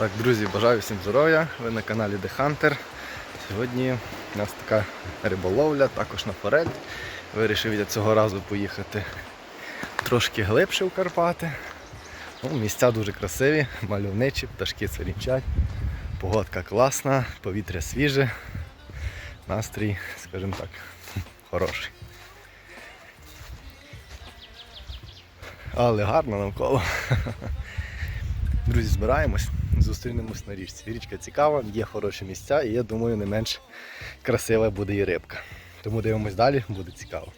Так, друзі, бажаю всім здоров'я. Ви на каналі The Hunter. Сьогодні у нас така риболовля, також на форель. Вирішив я цього разу поїхати трошки глибше в Карпати. Ну, місця дуже красиві, мальовничі, пташки цвірінчать. Погодка класна, повітря свіже, настрій, скажімо так, хороший. Але гарно навколо. Друзі, збираємось, зустрінемось на річці. Річка цікава, є хороші місця і я думаю, не менш красива буде і рибка. Тому дивимось далі, буде цікаво.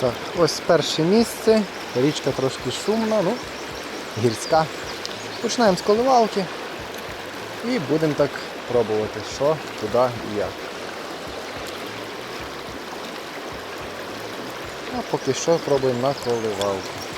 Так, ось перше місце. Річка трошки шумна, ну, гірська. Починаємо з коливалки і будемо так пробувати, що, куди і як. А поки що пробуємо на коливалку.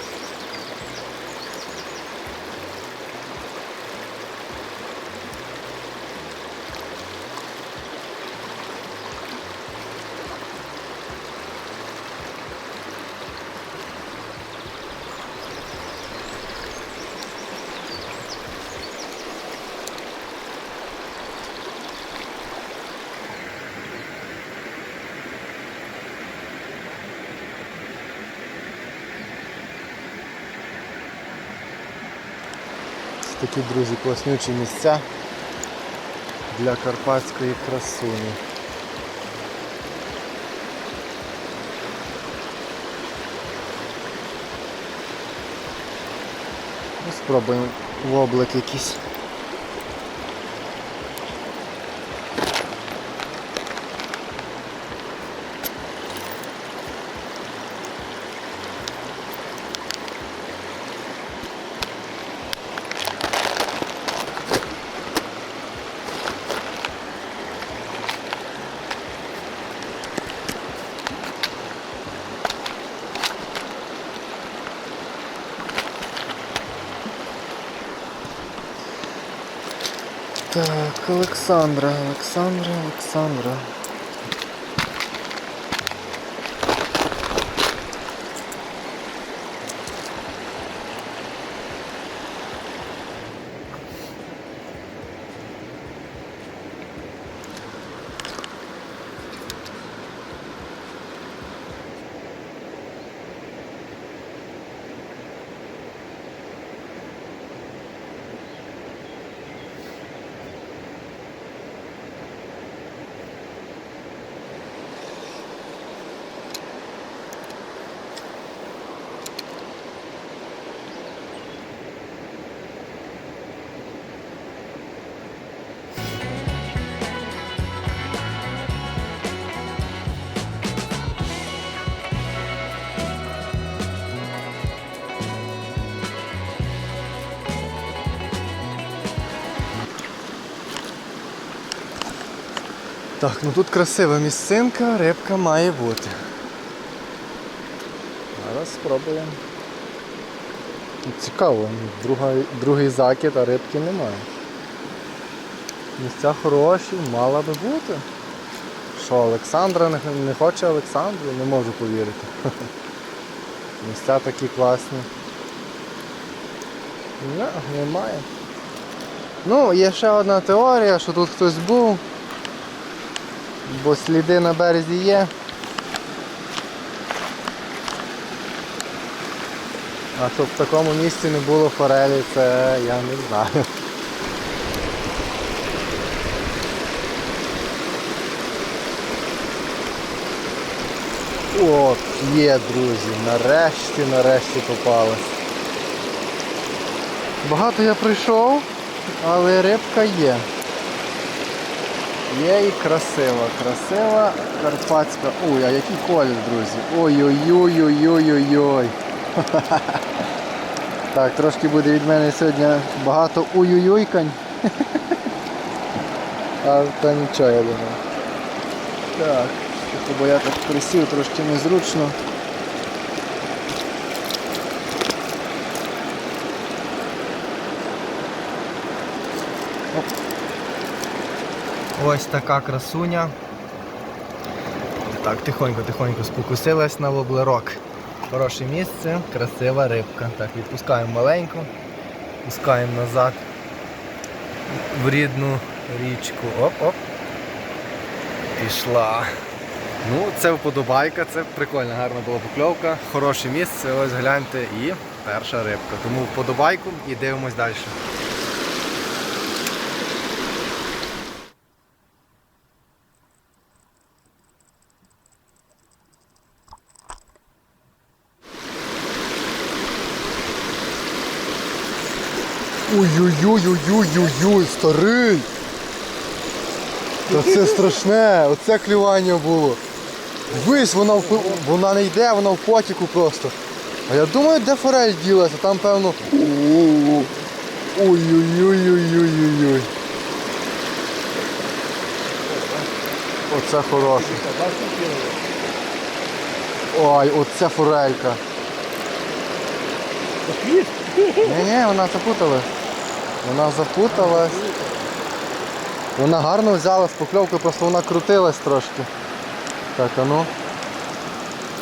Такі, друзі, класнючі місця для карпатської красуні. спробуємо Спробуємо воблик якийсь. Так, Олександра, Олександра, Олександра. Так, ну тут красива місцинка, рибка має бути. Зараз спробуємо. Ну, Цікаво, друга, другий закид, а рибки немає. Місця хороші, мала би бути. Що, Олександра не, не хоче Олександру, не можу повірити. Місця такі класні. Не, немає. Ну, є ще одна теорія, що тут хтось був, бо сліди на березі є. А щоб в такому місці не було форелі, це я не знаю. От, є, друзі, нарешті, нарешті попалась. Багато я прийшов, але рибка є. Є і красива, красива карпатська. Ой, а який колір, друзі. Ой-ой-ой-ой-ой-ой-ой. Так, трошки буде від мене сьогодні багато уй-уй-уйкань. А та нічого, я думаю. Так, бо я так присів, трошки незручно. Ось така красуня. Так, тихонько-тихонько спокусилась на воблерок. Хороше місце, красива рибка. Так, відпускаємо маленьку, пускаємо назад в рідну річку. Оп-оп. Пішла. Ну, це вподобайка, це прикольна, гарна була покльовка. Хороше місце, ось гляньте, і перша рибка. Тому вподобайку і дивимось далі. Ой-ой-ой-ой-ой-ой, старий! Та це страшне, оце клювання було. Дивись, вона, в, вона не йде, вона в потіку просто. А я думаю, де форель ділася, там певно. О, Ой-ой-ой-ой-ой-ой. Оце хороше. Ой, оце форелька. Ні-ні, вона запуталась. Вона запуталась. Вона гарно взяла з покльовкою, просто вона крутилась трошки. Так, а ну.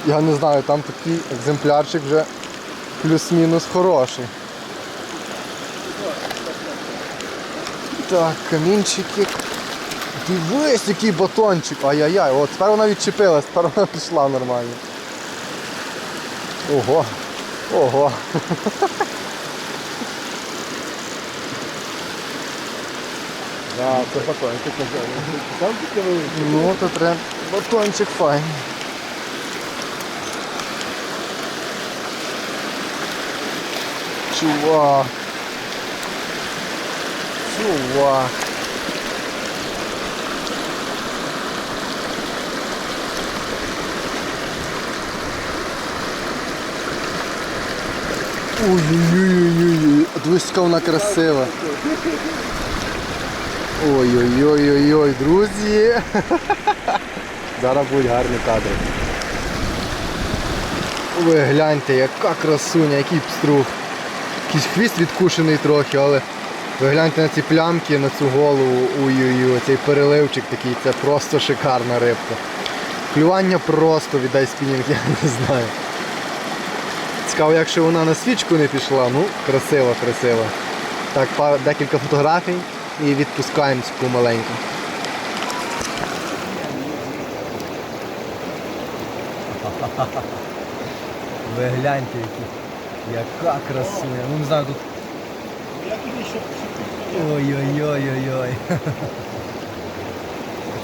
Я не знаю, там такий екземплярчик вже плюс-мінус хороший. Так, камінчики. Дивись, який батончик. Ай-яй-яй, от тепер вона відчепилась, тепер вона пішла нормально. Ого. Ого. Да, це батончик. Там тільки великий. Ну, то треба батончик файний. Чувак. Чувак. Ой-ой-ой-ой-ой. Дивись, вона красива. Ой-ой-ой-ой-ой, друзі. Зараз будуть гарні кадри. Ви гляньте, яка красуня, який пструг. Якийсь хвіст відкушений трохи, але ви гляньте на ці плямки, на цю голову. Ой-ой-ой, цей переливчик такий, це просто шикарна рибка. Клювання просто віддай спінінг, я не знаю. Цікаво, якщо вона на свічку не пішла, ну, красиво, красиво. Так, декілька фотографій і відпускаємо цю маленьку. Ви гляньте, які. Яка красуня. Ну не знаю, тут. Ой-ой-ой-ой-ой.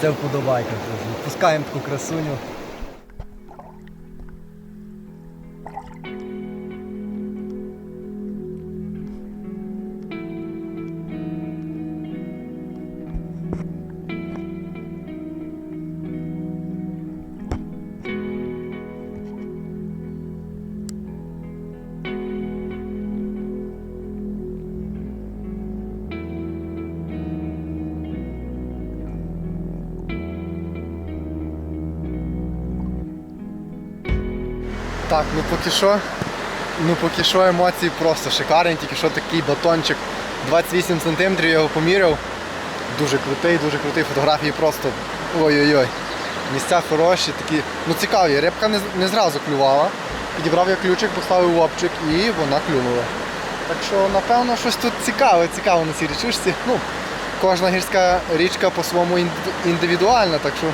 Це вподобайка. Відпускаємо таку красуню. Так, ну поки що. Ну поки що емоції просто шикарні, тільки що такий батончик 28 см, я його поміряв. Дуже крутий, дуже крутий, фотографії просто ой-ой-ой. Місця хороші, такі, ну цікаві, рибка не, не зразу клювала. Підібрав я ключик, поставив обчик і вона клюнула. Так що, напевно, щось тут цікаве, цікаво на цій річушці. Ну, кожна гірська річка по-своєму індивідуальна, так що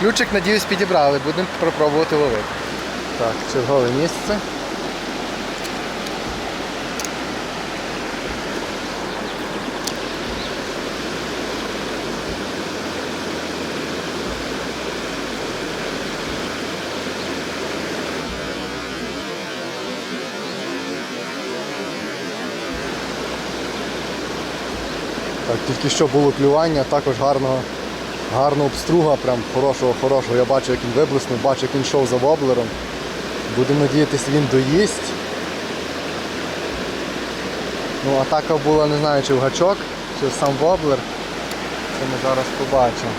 ключик, надіюсь, підібрали, будемо пробувати ловити. Так, чергове місце. Так, тільки що було клювання, також гарного, гарного обструга, прям хорошого, хорошого. Я бачу, як він виблиснув, бачу, як він йшов за воблером. Будемо надіятися, він доїсть. Ну, атака була, не знаю, чи в гачок, чи в сам воблер. Це ми зараз побачимо.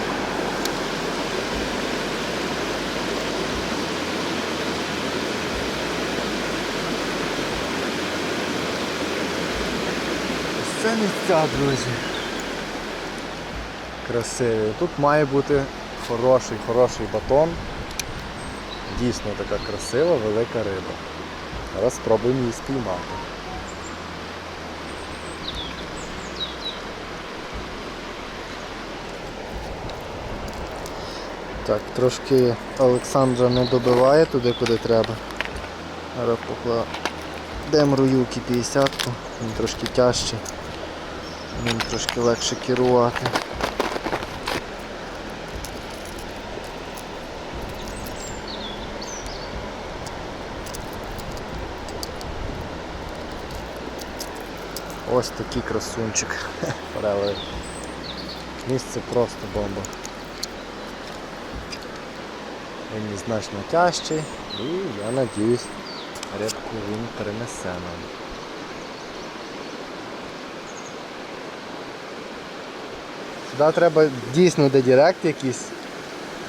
Це місця, друзі. красивий. Тут має бути хороший, хороший батон. Дійсно така красива, велика риба. Зараз спробуємо її спіймати. Так, трошки Олександра не добиває туди, куди треба. Зараз покладемо руюки 50-ку, він трошки тяжче, він трошки легше керувати. Ось такий красунчик. Форелевий. Місце просто бомба. Він значно тяжчий і я надіюсь рибку він перенесе нам. Сюди треба дійсно де директ якийсь,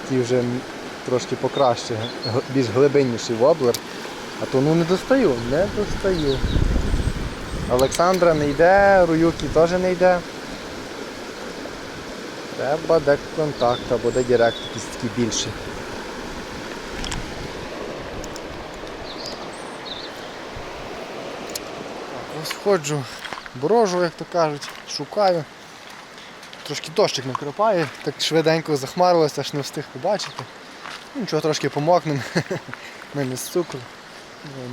ті вже трошки покраще, більш глибинніший воблер. А то ну не достаю, не достаю. Олександра не йде, Руюки теж не йде. Треба де контакт або де директ якийсь такий більший. Так, ось ходжу, брожу, як то кажуть, шукаю. Трошки дощик накрапає, так швиденько захмарилося, аж не встиг побачити. Ну, Нічого, трошки помокнемо. Ми не з цукру.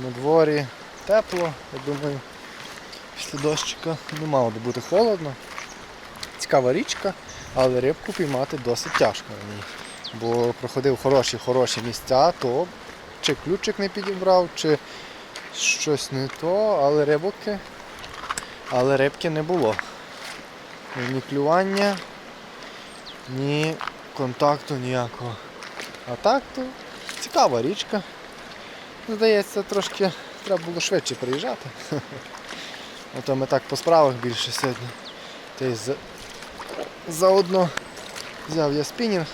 На дворі тепло, я думаю, після дощика не мало би бути холодно. Цікава річка, але рибку піймати досить тяжко ній. Бо проходив хороші хороші місця, то чи ключик не підібрав, чи щось не то, але рибки, але рибки не було. Ні клювання, ні контакту ніякого. А так то цікава річка. Здається, трошки треба було швидше приїжджати. Ото ми так по справах більше сьогодні. Й за... заодно взяв я спінінг.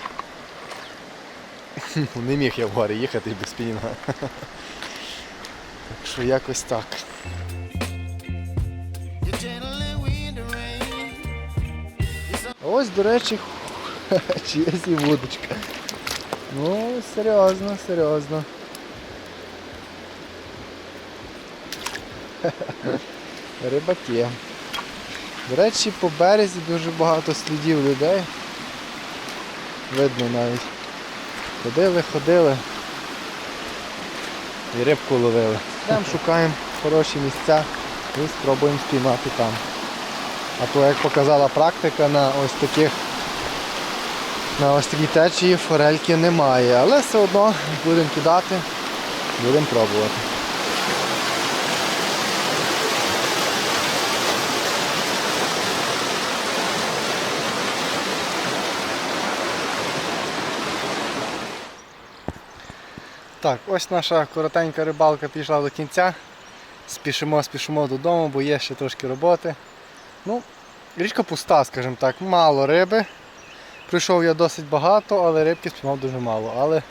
Не міг я в горі їхати без спінінга. Так що якось так. Ось, до речі, чиясь і вудочка. Ну, серйозно, серйозно. Рибаки. До речі, по березі дуже багато слідів людей. Видно навіть. Ходили, ходили. І рибку ловили. Йдемо, шукаємо хороші місця і спробуємо спіймати там. А то, як показала практика, на ось таких на ось такій течії форельки немає. Але все одно будемо кидати, будемо пробувати. Так, ось наша коротенька рибалка пішла до кінця. Спішимо, спішимо додому, бо є ще трошки роботи. Ну, річка пуста, скажімо так, мало риби. Прийшов я досить багато, але рибки спіймав дуже мало. Але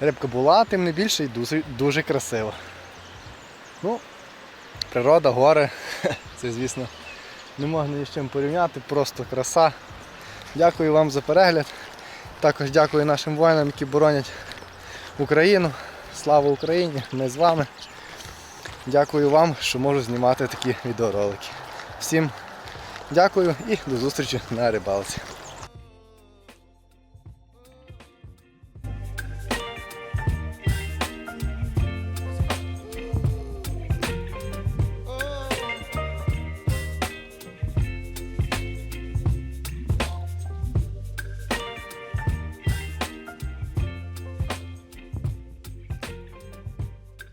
рибка була, тим не більше і дуже, дуже красива. Ну, природа, гори, це звісно не можна ні з чим порівняти, просто краса. Дякую вам за перегляд. Також дякую нашим воїнам, які боронять Україну. Слава Україні! Ми з вами. Дякую вам, що можу знімати такі відеоролики. Всім дякую і до зустрічі на рибалці.